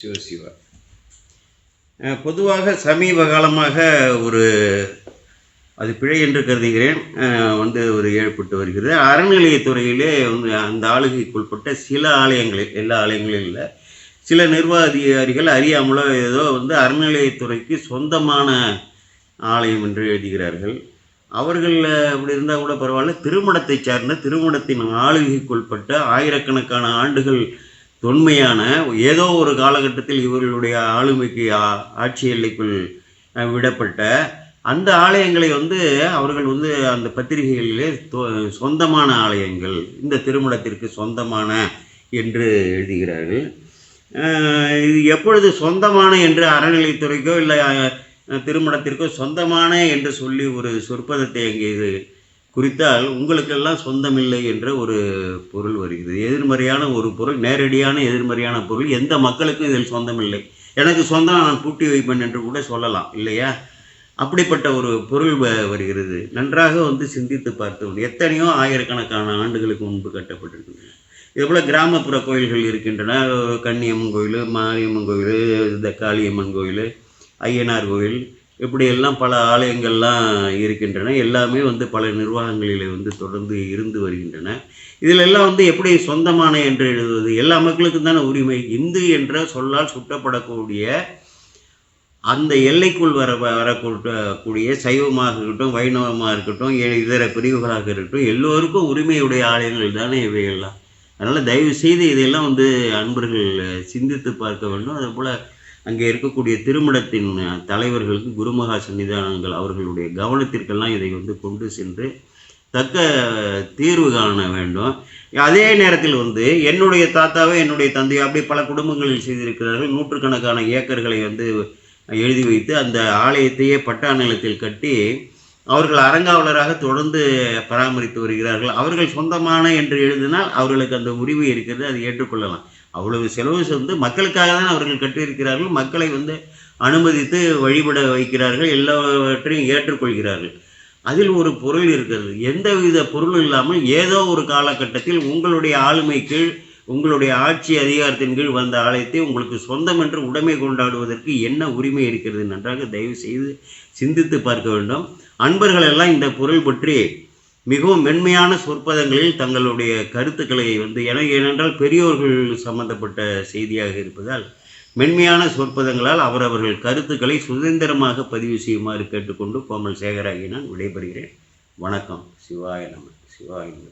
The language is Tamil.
சிவசிவா. பொதுவாக சமீப காலமாக ஒரு அது பிழை என்று கருதுகிறேன். வந்து ஒரு ஏற்பட்டு வருகிறது. அறநிலையத்துறையிலே வந்து அந்த ஆளுகைக்குள்பட்ட சில ஆலயங்களில் எல்லா ஆலயங்களிலும் இல்லை. சில நிர்வாக அதிகாரிகள் அறியாமலோ ஏதோ வந்து அறநிலையத்துறைக்கு சொந்தமான ஆலயம் என்று எழுதுகிறார்கள். அவர்கள் அப்படி இருந்தால் கூட பரவாயில்ல. திருமணத்தை சார்ந்த திருமணத்தின் ஆளுகைக்குள்பட்ட ஆயிரக்கணக்கான ஆண்டுகள் தொன்மையான ஏதோ ஒரு காலகட்டத்தில் இவர்களுடைய ஆளுமைக்கு ஆ- ஆட்சி எல்லைக்குள் விடப்பட்ட அந்த ஆலயங்களை வந்து அவர்கள் வந்து அந்த பத்திரிகைகளிலே தொ- சொந்தமான ஆலயங்கள் இந்த திருமணத்திற்கு சொந்தமான என்று எழுதுகிறார்கள். இது எப்பொழுது சொந்தமான என்று அறநிலைத்துறைக்கோ இல்லை திருமணத்திற்கோ சொந்தமான என்று சொல்லி ஒரு சொற்பதத்தை அங்கே இது குறித்தால் உங்களுக்கெல்லாம் சொந்தமில்லை என்ற ஒரு பொருள் வருகிறது. எதிர்மறையான ஒரு பொருள் நேரடியான எதிர்மறையான பொருள் எந்த மக்களுக்கும் இதில் சொந்தமில்லை. எனக்கு சொந்தம் நான் பூட்டி வைப்பேன் என்று கூட சொல்லலாம் இல்லையா? அப்படிப்பட்ட ஒரு பொருள் வ- வருகிறது. நன்றாக வந்து சிந்தித்து பார்த்தோம் எத்தனையோ ஆயிரக்கணக்கான ஆண்டுகளுக்கு முன்பு கட்டப்பட்டிருக்கின்றன. இதுபோல் கிராமப்புற கோயில்கள் இருக்கின்றன. கன்னியம்மன் கோயில் மாரியம்மன் கோயில் இந்த காளியம்மன் கோயில் ஐயனார் கோயில் இப்படியெல்லாம் பல ஆலயங்கள்லாம் இருக்கின்றன. எல்லாமே வந்து பல நிர்வாகங்களில் வந்து தொடர்ந்து இருந்து வருகின்றன. இதில் எல்லாம் வந்து எப்படி சொந்தமான என்று எழுதுவது? எல்லா மக்களுக்கும் தானே உரிமை. இந்து என்ற சொல்லால் சுட்டப்படக்கூடிய அந்த எல்லைக்குள் வர வரக்கூடிய சைவமாக இருக்கட்டும் வைணவமாக இருக்கட்டும் இதர பிரிவுகளாக இருக்கட்டும் எல்லோருக்கும் உரிமையுடைய ஆலயங்கள் தானே இவையெல்லாம். அதனால் தயவு செய்து இதையெல்லாம் வந்து அன்பர்கள் சிந்தித்து பார்க்க வேண்டும். அதுபோல் அங்கே இருக்கக்கூடிய திருமணத்தின் தலைவர்களுக்கு குருமகா சன்னிதானங்கள் அவர்களுடைய கவனத்திற்கெல்லாம் இதை வந்து கொண்டு சென்று தக்க தீர்வு காண வேண்டும். அதே நேரத்தில் வந்து என்னுடைய தாத்தாவே என்னுடைய தந்தை அப்படி பல குடும்பங்களில் செய்திருக்கிறார்கள். நூற்றுக்கணக்கான ஏக்கர்களை வந்து எழுதி வைத்து அந்த ஆலயத்தையே பட்டா நிலத்தில் கட்டி அவர்கள் அறங்காவலராக தொடர்ந்து பராமரித்து வருகிறார்கள். அவர்கள் சொந்தமான என்று எழுதினால் அவர்களுக்கு அந்த உரிமை இருக்கிறது அதை ஏற்றுக்கொள்ளலாம். அவ்வளவு செலவு வந்து மக்களுக்காக தான் அவர்கள் கட்டியிருக்கிறார்கள். மக்களை வந்து அனுமதித்து வழிபட வைக்கிறார்கள். எல்லாவற்றையும் ஏற்றுக்கொள்கிறார்கள். அதில் ஒரு பொருள் இருக்கிறது. எந்தவித பொருள் இல்லாமல் ஏதோ ஒரு காலகட்டத்தில் உங்களுடைய ஆளுமை கீழ் உங்களுடைய ஆட்சி அதிகாரத்தின் கீழ் வந்த ஆலயத்தை உங்களுக்கு சொந்தம் என்று உடைமை கொண்டாடுவதற்கு என்ன உரிமை இருக்கிறது நன்றாக தயவு செய்து சிந்தித்து பார்க்க வேண்டும். அன்பர்களெல்லாம் இந்த பொருள் பற்றி மிகவும் மென்மையான சொற்பதங்களில் தங்களுடைய கருத்துக்களை வந்து என ஏனென்றால் பெரியோர்கள் சம்பந்தப்பட்ட செய்தியாக இருப்பதால் மென்மையான சொற்பதங்களால் அவரவர்கள் கருத்துக்களை சுதந்திரமாக பதிவு செய்யுமாறு கேட்டுக்கொண்டு கோமல் சேகராகி நான் விடைபெறுகிறேன். வணக்கம். சிவாய நம சிவாய நம